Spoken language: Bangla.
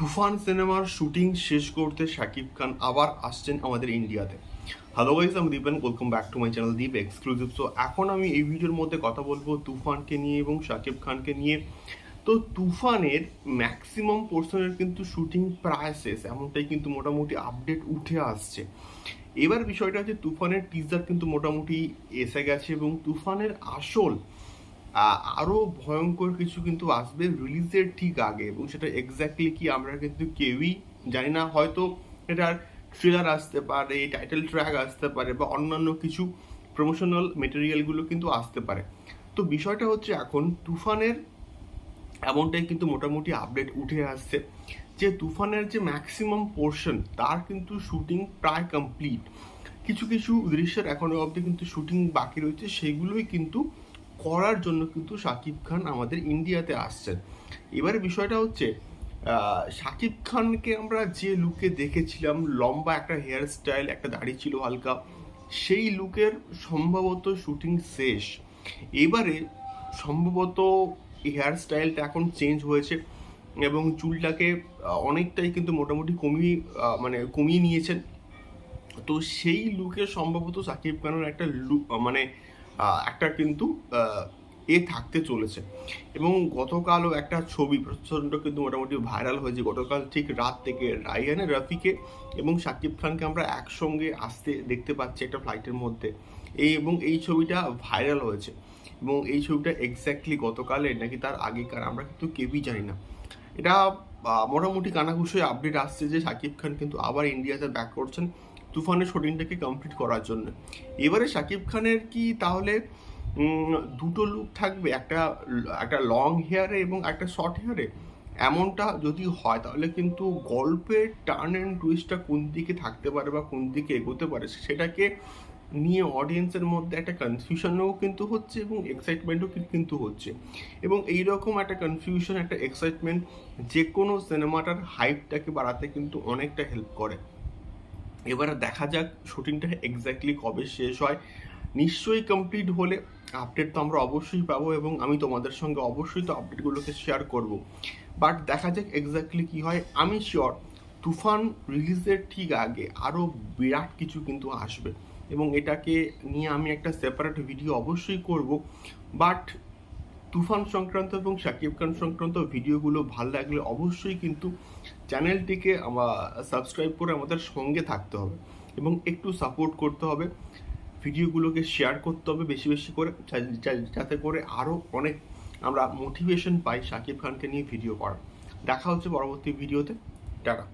তুফান সিনেমার শুটিং শেষ করতে শাকিব খান আবার আসছেন আমাদের ইন্ডিয়াতে। হ্যালো গাইজ আমি Dipen welcome back to my channel Deep exclusive so এখন আমি এই ভিডিওর মধ্যে কথা বলব তুফানকে নিয়ে এবং শাকিব খানকে নিয়ে। তো তুফানের ম্যাক্সিমাম পোর্শনের কিন্তু শুটিং প্রায় শেষ, এমনটাই কিন্তু মোটামুটি আপডেট উঠে আসছে। এবার বিষয়টা হচ্ছে তুফানের টিজার কিন্তু মোটামুটি এসে গেছে এবং তুফানের আসল আহ, আরও ভয়ঙ্কর কিছু কিন্তু আসবে রিলিজের ঠিক আগে এবং সেটা এক্স্যাক্টলি কি আমরা কিন্তু কেউই জানি না। হয়তো এটার ট্রেলার আসতে পারে টাইটেল ট্র্যাক আসতে পারে বা অন্যান্য কিছু প্রমোশনাল মেটেরিয়ালগুলো কিন্তু আসতে পারে। তো বিষয়টা হচ্ছে এখন তুফানের এমনটাই কিন্তু মোটামুটি আপডেট উঠে আসছে যে তুফানের যে ম্যাক্সিমাম পোর্শন তার কিন্তু শুটিং প্রায় কমপ্লিট কিছু কিছু দৃশ্যের এখনও অবধি কিন্তু শুটিং বাকি রয়েছে সেগুলোই কিন্তু করার জন্য কিন্তু শাকিব খান আমাদের ইন্ডিয়াতে আসছেন। এবারে বিষয়টা হচ্ছে শাকিব খানকে আমরা যে লুকে দেখেছিলাম, লম্বা একটা হেয়ার স্টাইল একটা দাড়ি ছিল হালকা, সেই লুকের সম্ভবত শুটিং শেষ। এবারে সম্ভবত হেয়ার স্টাইলটা এখন চেঞ্জ হয়েছে এবং চুলটাকে অনেকটাই কিন্তু মোটামুটি কমিয়ে মানে কমিয়ে নিয়েছেন। তো সেই লুকে সম্ভবত সাকিব খানের একটা লুক মানে একটা কিন্তু এ থাকতে চলেছে। এবং গতকালও একটা ছবি প্রচণ্ড কিন্তু মোটামুটি ভাইরাল হয়েছে। গতকাল ঠিক রাত থেকে রাইহানে রফিকে এবং সাকিব খানকে আমরা একসঙ্গে আসতে দেখতে পাচ্ছি একটা ফ্লাইটের মধ্যে। এই এবং এই ছবিটা ভাইরাল হয়েছে। এবং এই ছবিটা এক্স্যাক্টলি গতকালের নাকি তার আগেকার, আমরা কিন্তু কেউই জানি না। এটা মোটামুটি কানাঘুষে আপডেট আসছে যে শাকিব খান কিন্তু আবার ইন্ডিয়াতে ব্যাক করছেন। তুফানের শুটিংটাকে কমপ্লিট করার জন্য। এবারে শাকিব খানের কি তাহলে দুটো লুক থাকবে? একটা একটা লং হেয়ারে এবং একটা শর্ট হেয়ারে এমনটা যদি হয়, তাহলে কিন্তু গল্পের টার্ন অ্যান্ড টুইস্টটা কোন দিকে থাকতে পারে বা কোন দিকে এগোতে পারে, সেটাকে নিয়ে অডিয়েন্সের মধ্যে একটা কনফিউশনও কিন্তু হচ্ছে এবং এক্সাইটমেন্টও কিন্তু হচ্ছে। এবং এই রকম একটা কনফিউশন একটা এক্সাইটমেন্ট যে কোনো সিনেমাটার হাইপটাকে বাড়াতে কিন্তু অনেকটা হেল্প করে। এবারে দেখা যাক শুটিংটা এক্স্যাক্টলি কবে শেষ হয়। নিশ্চয়ই কমপ্লিট হলে আপডেট তো আমরা অবশ্যই পাবো এবং আমি তোমাদের সঙ্গে অবশ্যই তো আপডেটগুলোকে শেয়ার করব। বাট দেখা যাক এক্স্যাক্টলি কি হয়। আমি শিওর তুফান রিলিজের ঠিক আগে আরও বিরাট কিছু কিন্তু আসবে। এবং এটাকে নিয়ে আমি একটা সেপারেট ভিডিও অবশ্যই করব। বাট তুফান সংক্রান্ত এবং শাকিব খান সংক্রান্ত ভিডিওগুলো ভালো লাগলে অবশ্যই কিন্তু চ্যানেলটিকে আমার সাবস্ক্রাইব করে আমাদের সঙ্গে থাকতে হবে এবং একটু সাপোর্ট করতে হবে। ভিডিওগুলোকে শেয়ার করতে হবে বেশি বেশি করে যাতে করে আরও অনেক আমরা মোটিভেশন পাই শাকিব খানকে নিয়ে ভিডিও করা দেখা হচ্ছে পরবর্তী ভিডিওতে টাটা।